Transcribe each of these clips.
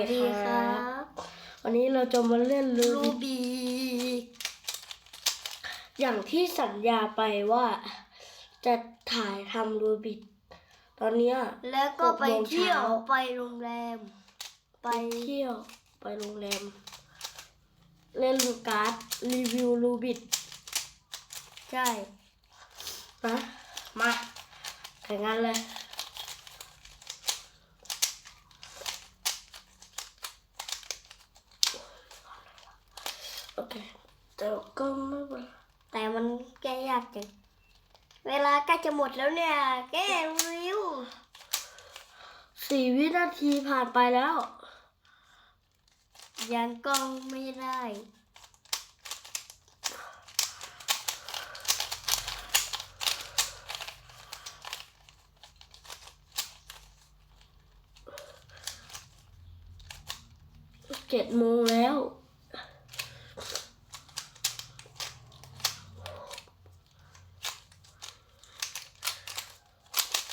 สวัสดีครับวันนี้เราจะมาเล่นลูลูบิกบีกอย่างที่สัญญาไปว่าจะถ่ายทำลูบิกตอนเนี้ยแล้วก็ไปหกโมงเที่ยวเช้าไปโรงแรม ไปเที่ยวไปโรงแรม เล่นการ์ดรีวิวลูบิกใช่นะมาแข่งกันเลย โอเคแต่ก็ไม่เป็นไร แต่มันแก้ยากจัง เวลาใกล้จะหมดแล้วเนี่ย แก้เร็วสี่วินาทีผ่านไปแล้ว ยังกล้องไม่ได้ เจ็ดโมงแล้ว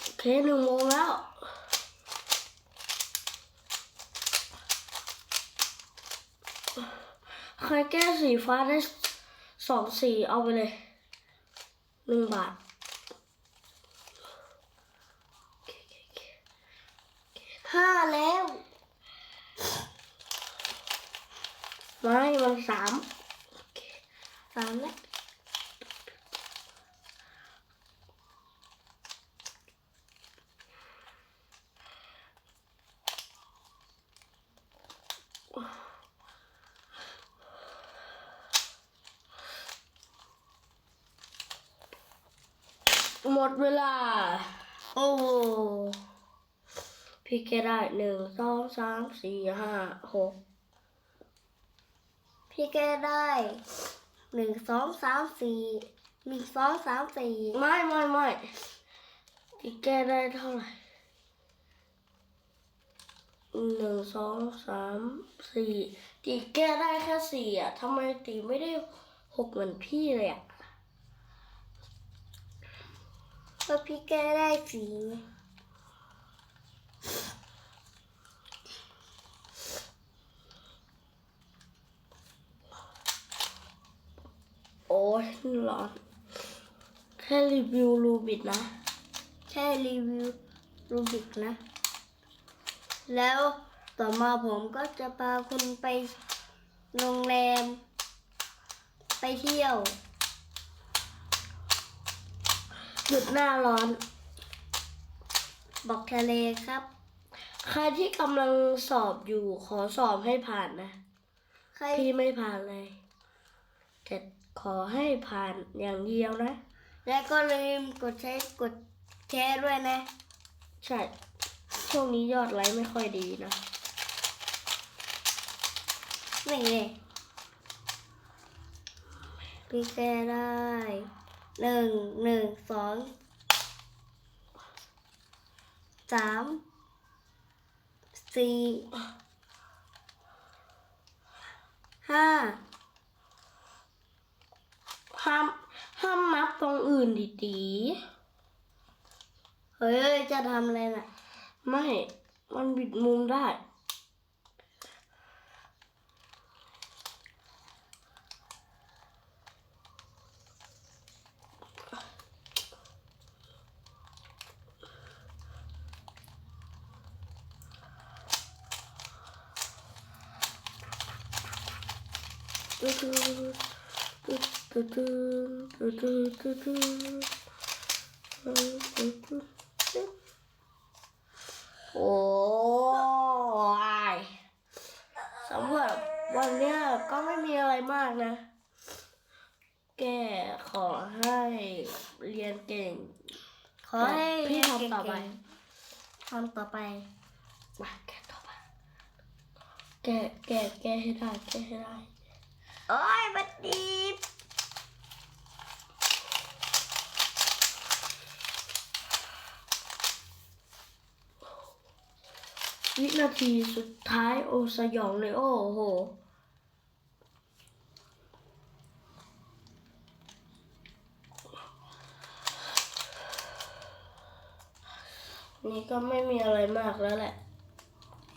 โอเค หนึ่งโมงแล้วใครแก้สีฟ้าได้สองสีเอาไปเลยหนึ่งบาทห้าแล้ว ไม่มันสามสามแล้ว หมดเวลา โอ้โหพี่แกได้หนึ่งสองสามสี่ห้าหกพี่แก้ได้หนึ่งสองสามสี่หนึ่งสองสามสี่ไม่ไม่ไม่พี่แกได้เท่าไหร่หนึ่งสองสามสี่ตีแกได้แค่สี่อะทำไมตีไม่ได้หกเหมือนพี่เลยอะ ก็พี่แก้ได้สี่โอ้ยร้อนแค่รีวิวรูบิดนะ แค่รีวิวรูบิกนะ แล้วต่อมาผมก็จะพาคุณไปโรงแรม ไปเที่ยว หยุดหน้าร้อน บอกทะเลครับ ใครที่กำลังสอบอยู่ขอสอบให้ผ่านนะ ใครพี่ไม่ผ่านเลยแต่ขอให้ผ่านอย่างเดียวนะ และก็ลืมกดใช้กดแชร์ด้วยนะ ใช่ ช่วงนี้ยอดไลค์ไม่ค่อยดีนะนี่ไงพี่แก้ได้ หนึ่งหนึ่งสองสามสี่ห้าห้ามห้ามนับตรงอื่นดีเฮ้ยจะทำอะไรน่ะๆไม่ มันบิดมุมได้ โอ้ยสำหรับวันเนี้ยก็ไม่มีอะไรมากนะ แกขอให้เรียนเก่ง ขอให้พี่เรียนทำต่อไปเก่งๆทำต่อไปมาแกต่อไปแกแกแกให้ได้แกให้ได้ โอ้ยบัดดีวินาทีสุดท้ายโอสยองเลยโอ้โหนี่ก็ไม่มีอะไรมากแล้วแหละ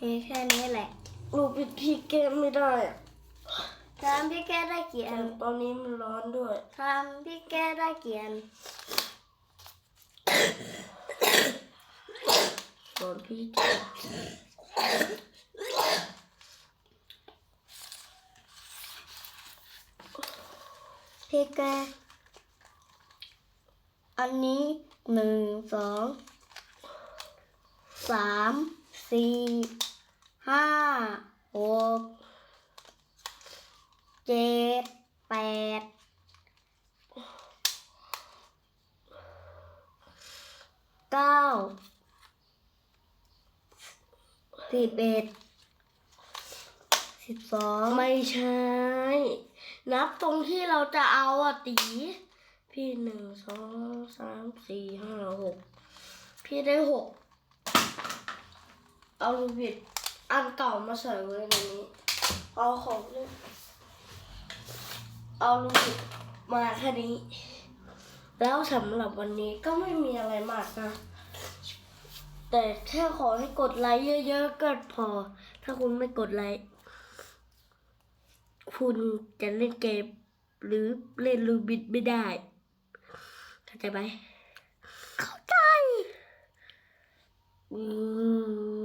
มีแค่นี้แหละใลูกปิดพี่เกมไม่ได้อะ ทำพี่แกได้กี่อัแต่นตอนนี้มันร้อนด้วยทำพี่แกได้กี่อันส่วนพี่จะพี่แกอันนี้หนึ่งสองสามสี่ห้าหกเจ็ดแปดเก้าสิบเอ็ดสิบสองไม่ใช่ นับตรงที่เราจะเอาอะตี พี่หนึ่งสองสามสี่ห้าหกพี่ได้หกเอาลูกบิดอันเก่ามาใส่ไว้ในนี้ เอาของเล่น เอาลูกบิดมาแค่นี้ แล้วสำหรับวันนี้ก็ไม่มีอะไรมากนะ แต่แค่ขอให้กดไลค์เยอะๆก็พอ ถ้าคุณไม่กดไลค์คุณจะเล่นเกมหรือเล่นลูบิดไม่ได้ เข้าใจไหมเข้าใจ อืม